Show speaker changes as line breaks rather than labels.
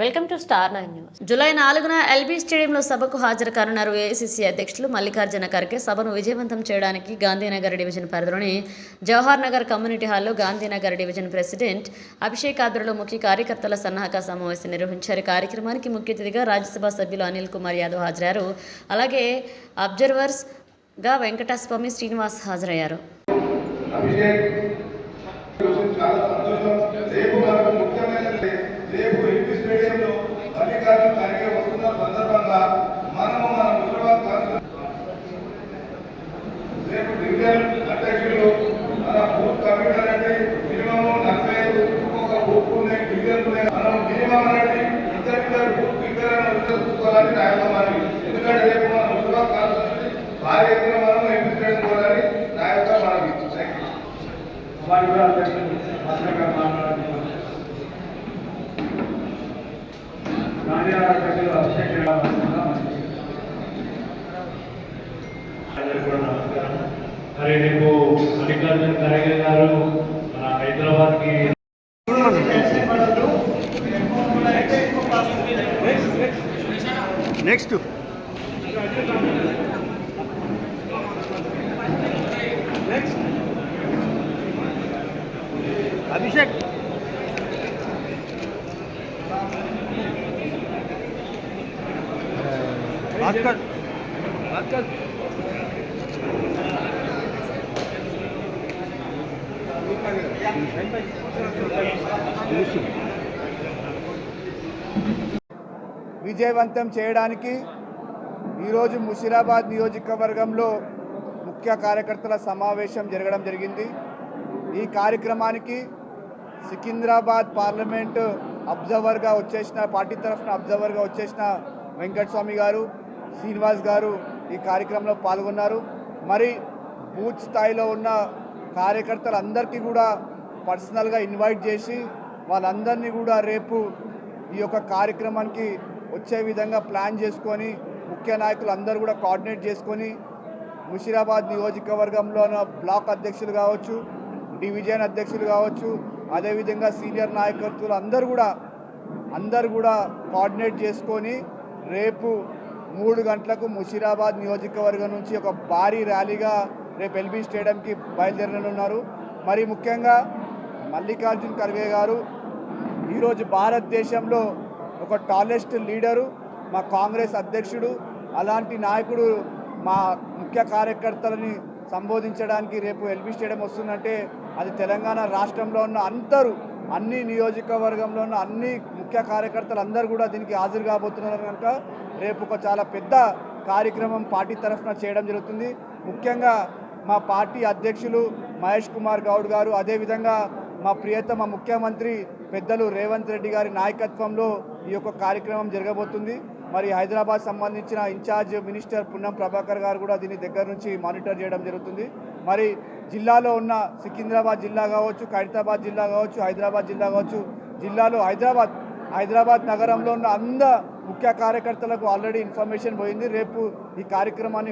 Welcome to star nine news.
July నాలుగున LB స్టేడియంలో సభకు హాజరు కానున్నారు ఏఐసిసి అధ్యక్షులు మల్లికార్జున ఖర్గే. సభను విజయవంతం చేయడానికి గాంధీనగర్ డివిజన్ పరిధిలోని జవహర్ నగర్ కమ్యూనిటీ హాల్లో గాంధీనగర్ డివిజన్ ప్రెసిడెంట్ అభిషేక్ ఆధ్వర్యంలో ముఖ్య కార్యకర్తల సన్నాహక సమావేశం నిర్వహించారు. కార్యక్రమానికి ముఖ్య అతిథిగా రాజ్యసభ సభ్యులు అనిల్ కుమార్ యాదవ్ హాజరయ్యారు. అలాగే అబ్జర్వర్స్గా వెంకటస్వామి శ్రీనివాస్ హాజరయ్యారు.
అభిషేక్ చాలా సంతోషం రేపు మనకు ముఖ్యమైన రేపు ఎంపీ స్టేడియంలో మల్లికార్జున ఖర్గే వస్తున్న సందర్భంగా మనము మన ముసలిబాద్ కాన్స్టిట్యూషన్ రేపు డివిజన్ అధ్యక్షులు బూత్ కమిటీ అనేది మినిమం నలభై ఐదు ఒక్కొక్క బూత్ ఉన్నాయి డివిజన్ ఉన్నాయి మనం మినిమం అనేది ఇద్దరు బూత్ ఇద్దరు చూసుకోవాలని రాయమని ఎందుకంటే రేపు మన ముసలిబాద్ కాన్స్టిట్యూషన్ భారీ ఎత్తున మనం ఎంపీ స్టేడియం పోవాలని నా యొక్క మనవి థ్యాంక్ యూ
వారి కూడా అధ్యక్షులు భద్రంగా మాట్లాడుతున్నారు గాంధీనగర్ అధ్యక్షులు అభిషేక్
కూడా మరి రేపు మల్లికార్జున ఖర్గే గారు మన హైదరాబాద్కి
నెక్స్ట్ అభిషేక్ భాస్కర్ భాస్కర్
విజయవంతం చేయడానికి ఈరోజు ముషిరాబాద్ నియోజకవర్గంలో ముఖ్య కార్యకర్తల సమావేశం జరగడం జరిగింది. ఈ కార్యక్రమానికి సికింద్రాబాద్ పార్లమెంటు అబ్జర్వర్గా వచ్చేసిన పార్టీ తరఫున అబ్జర్వర్గా వచ్చేసిన వెంకటస్వామి గారు శ్రీనివాస్ గారు ఈ కార్యక్రమంలో పాల్గొన్నారు. మరి బూత్ స్థాయిలో ఉన్న కార్యకర్తలందరికీ కూడా పర్సనల్గా ఇన్వైట్ చేసి వాళ్ళందరినీ కూడా రేపు ఈ యొక్క కార్యక్రమానికి వచ్చే విధంగా ప్లాన్ చేసుకొని ముఖ్య నాయకులు అందరూ కూడా కోఆర్డినేట్ చేసుకొని ముషిరాబాద్ నియోజకవర్గంలో బ్లాక్ అధ్యక్షులు కావచ్చు డివిజన్ అధ్యక్షులు కావచ్చు అదేవిధంగా సీనియర్ నాయకత్వాలు అందరూ కూడా అందరు కూడా కోఆర్డినేట్ చేసుకొని రేపు మూడు గంటలకు ముషిరాబాద్ నియోజకవర్గం నుంచి ఒక భారీ ర్యాలీగా రేపు ఎల్బీ స్టేడియంకి బయలుదేరనున్నారు. మరి ముఖ్యంగా మల్లికార్జున్ ఖర్గే గారు ఈరోజు భారతదేశంలో ఒక టాలెస్ట్ లీడరు మా కాంగ్రెస్ అధ్యక్షుడు అలాంటి నాయకుడు మా ముఖ్య కార్యకర్తలని సంబోధించడానికి రేపు ఎల్బీ స్టేడియం వస్తుందంటే అది తెలంగాణ రాష్ట్రంలో ఉన్న అందరూ అన్ని నియోజకవర్గంలో ఉన్న అన్ని ముఖ్య కార్యకర్తలు అందరూ కూడా దీనికి హాజరు కాబోతున్నారు కనుక రేపు ఒక చాలా పెద్ద కార్యక్రమం పార్టీ తరఫున చేయడం జరుగుతుంది. ముఖ్యంగా మా పార్టీ అధ్యక్షులు మహేష్ కుమార్ గౌడ్ గారు అదేవిధంగా మా ప్రియతమ ముఖ్యమంత్రి పెద్దలు రేవంత్ రెడ్డి గారి నాయకత్వంలో ఈ యొక్క కార్యక్రమం జరగబోతుంది. మరి హైదరాబాద్ సంబంధించిన ఇన్ఛార్జ్ మినిస్టర్ పున్నం ప్రభాకర్ గారు కూడా దీని దగ్గర నుంచి మానిటర్ చేయడం జరుగుతుంది. మరి జిల్లాలో ఉన్న సికింద్రాబాద్ జిల్లా కావచ్చు ఖైరతాబాద్ జిల్లా కావచ్చు హైదరాబాద్ జిల్లా కావచ్చు జిల్లాలో హైదరాబాద్ హైదరాబాద్ నగరంలో ఉన్న అంద ముఖ్య కార్యకర్తలకు ఆల్రెడీ ఇన్ఫర్మేషన్ పోయింది. రేపు ఈ కార్యక్రమాన్ని